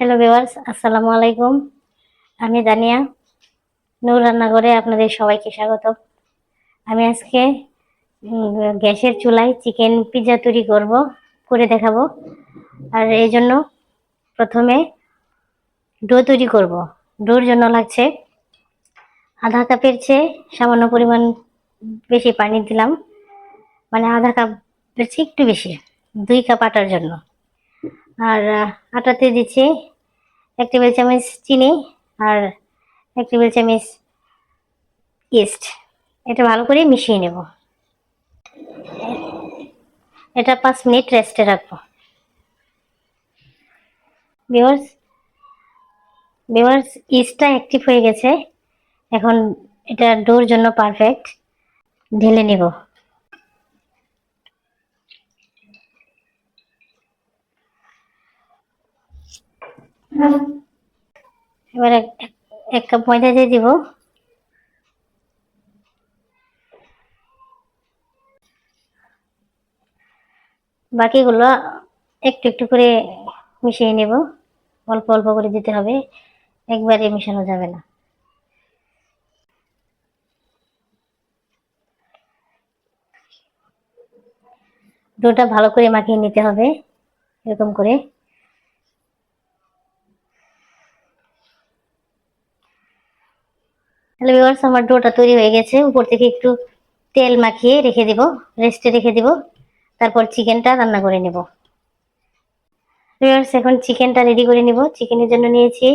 Hello viewers আসসালামু আলাইকুম আমি দানিয়া, নূর রান্নাঘরে আপনাদের সবাইকে স্বাগত। আমি আজকে গ্যাসের চুলায় চিকেন পিৎজা তৈরি করব, করে দেখাবো। আর এই জন্য প্রথমে ডো তৈরি করব। ডোর জন্য লাগছে আধা কাপের চেয়ে সামান্য পরিমাণ বেশি পানি দিলাম। মানে আধা কাপের চেয়ে একটু বেশি, দুই কাপ আটার জন্য। আর আটাতে দিচ্ছি। এক টেবিল চামচ চিনি আর এক টেবিল চামচ ইস্ট এটা ভালো করে মিশিয়ে নেব। এটা পাঁচ মিনিট রেস্টে রাখব। ভিওয়ার্স ভিওয়ার্স ইস্টটা অ্যাক্টিভ হয়ে গেছে। এখন এটা ডোর জন্য পারফেক্ট ঢেলে নেব। এবার এক কাপ ময়দা দিয়ে দিব। বাকিগুলো একটু একটু করে মিশিয়ে নেব। অল্প অল্প করে দিতে হবে, একবারে মিশানো যাবে না। ডোটা ভালো করে মাখিয়ে নিতে হবে, এরকম করে। হ্যালো ভিউয়ার্স আমার ডোটা তৈরি হয়ে গেছে। উপর থেকে একটু তেল মাখিয়ে রেখে দিব রেস্টে রেখে দিব। তারপর চিকেনটা রান্না করে নেব। ভিউয়ার্স এখন চিকেনটা রেডি করে নিব। চিকেনের জন্য নিয়েছি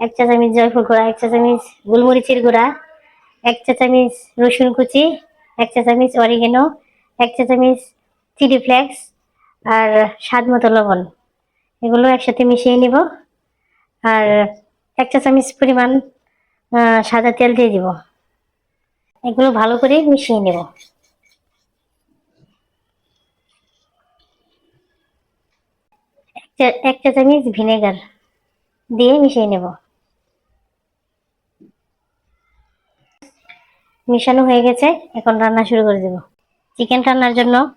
এক চা চামচ জয়ফল গুঁড়া, এক চা চামচ গোলমরিচের গুঁড়া, এক চা চামচ রসুন কুচি, এক চা চামচ অরিগেনো এক চা চামচ চিলি ফ্লেক্স আর স্বাদ মতো লবণ। এগুলো একসাথে মিশিয়ে নিব। আর এক চা চামচ পরিমাণ সাদা তেল দিয়ে দিব। এগুলো ভালো করে মিশিয়ে নেব। এক চা- চামচ ভিনেগার দিয়ে মিশিয়ে নেব। মিশানো হয়ে গেছে, এখন রান্না শুরু করে দেব। চিকেন রান্নার জন্য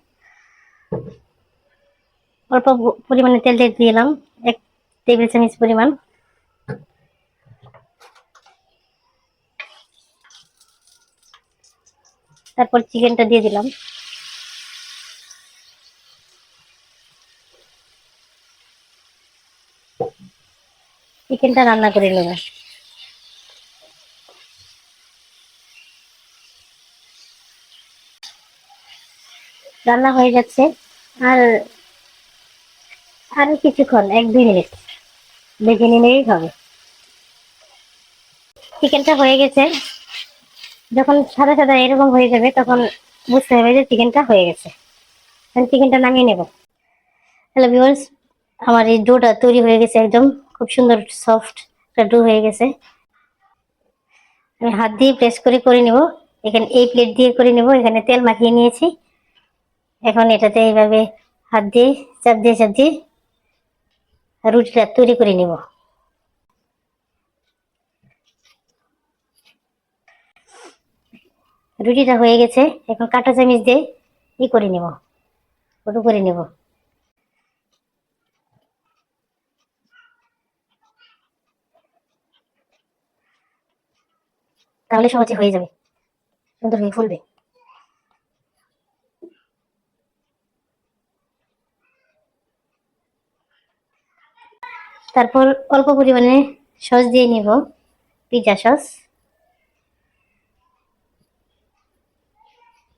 অল্প পরিমাণে তেল দিয়ে দিলাম, এক টেবিল চামচ পরিমাণ। তারপর চিকেনটা দিয়ে দিলাম। চিকেনটা রান্না করে নেব। রান্না হয়ে যাচ্ছে আর আর কিছুক্ষণ, এক দুই মিনিট দেখে নিলেই হবে। চিকেনটা হয়ে গেছে। যখন সাদা সাদা এরকম হয়ে যাবে, তখন বুঝতে হবে যে চিকেনটা হয়ে গেছে। আমি চিকেনটা নামিয়ে নেব। হ্যালো ভিউয়ার্স আমার এই ডোটা তৈরি হয়ে গেছে একদম। খুব সুন্দর সফট একটা ডো হয়ে গেছে। আমি হাত দিয়ে প্রেস করে করে নেব। এখানে এই প্লেট দিয়ে করে নেব। এখানে তেল মাখিয়ে নিয়েছি। এখন এটাতে এইভাবে হাত দিয়ে, চাপ দিয়ে চাপ দিয়ে রুটিটা তৈরি করে নেব। রুটিটা হয়ে গেছে, এখন কাঁটা চামিচ দিয়ে ই করে নেব, ওটু করে নেব। তাহলে সহজে হয়ে যাবে, সুন্দর হয়ে ফুলবে। তারপর অল্প পরিমাণে সস দিয়ে নিব পিৎজা সস।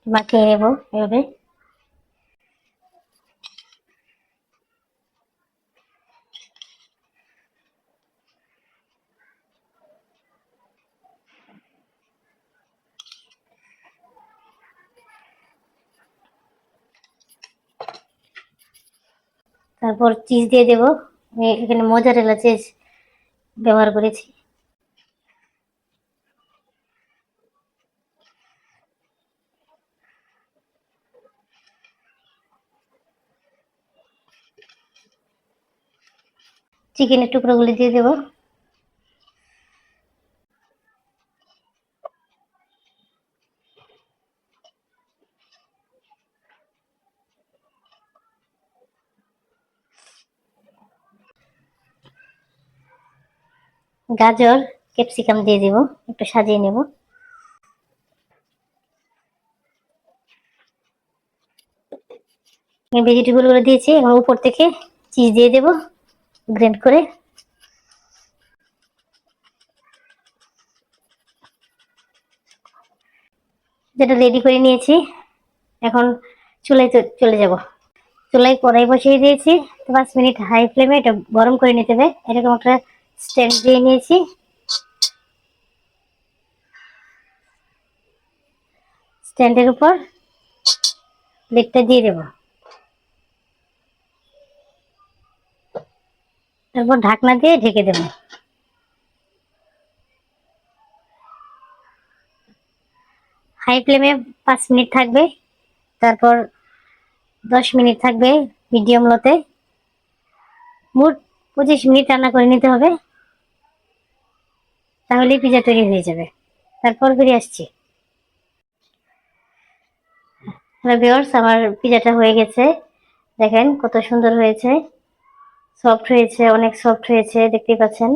মাখিয়ে নেব এভাবে তারপর চিজ দিয়ে দেবো। এখানে মোজারেলা চিজ ব্যবহার করেছি। চিকেনের টুকরোগুলি দিয়ে দেব। গাজর, ক্যাপসিকাম দিয়ে দিব, একটু সাজিয়ে নেব। ভেজিটেবলগুলো দিয়েছি এখন উপর থেকে চিজ দিয়ে দেব। গ্রেন্ড করে। যেটা রেডি করে নিয়েছি। এখন চুলায় চ- চলে যাব। চুলায় কড়াই বসিয়ে দিয়েছি। পাঁচ মিনিট হাই ফ্লেমে এটা গরম করে নিতে হবে। এরকম একটা স্ট্যান্ড দিয়ে নিয়েছি। স্ট্যান্ডের উপর লিডটা দিয়ে দেব। তারপর ঢাকনা দিয়ে ঢেকে দেব। হাই ফ্লেমে পাঁচ মিনিট থাকবে, তারপর দশ মিনিট থাকবে মিডিয়াম লোতে। মোট পঁচিশ মিনিট রান্না করে নিতে হবে, তাহলেই পিজা তৈরি হয়ে যাবে। তারপর ফিরে আসছি। আমার পিজাটা হয়ে গেছে। দেখেন কত সুন্দর হয়েছে। সফট হয়েছে, অনেক সফট হয়েছে, দেখতেই পাচ্ছেন।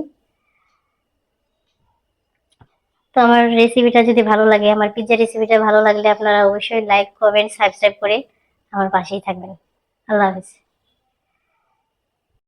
তো আমার রেসিপিটা যদি ভালো লাগে, আমার পিজ্জা রেসিপিটা ভালো লাগলে আপনারা অবশ্যই লাইক কমেন্ট সাবস্ক্রাইব করে আমার পাশেই থাকবেন। আল্লাহ হাফিজ।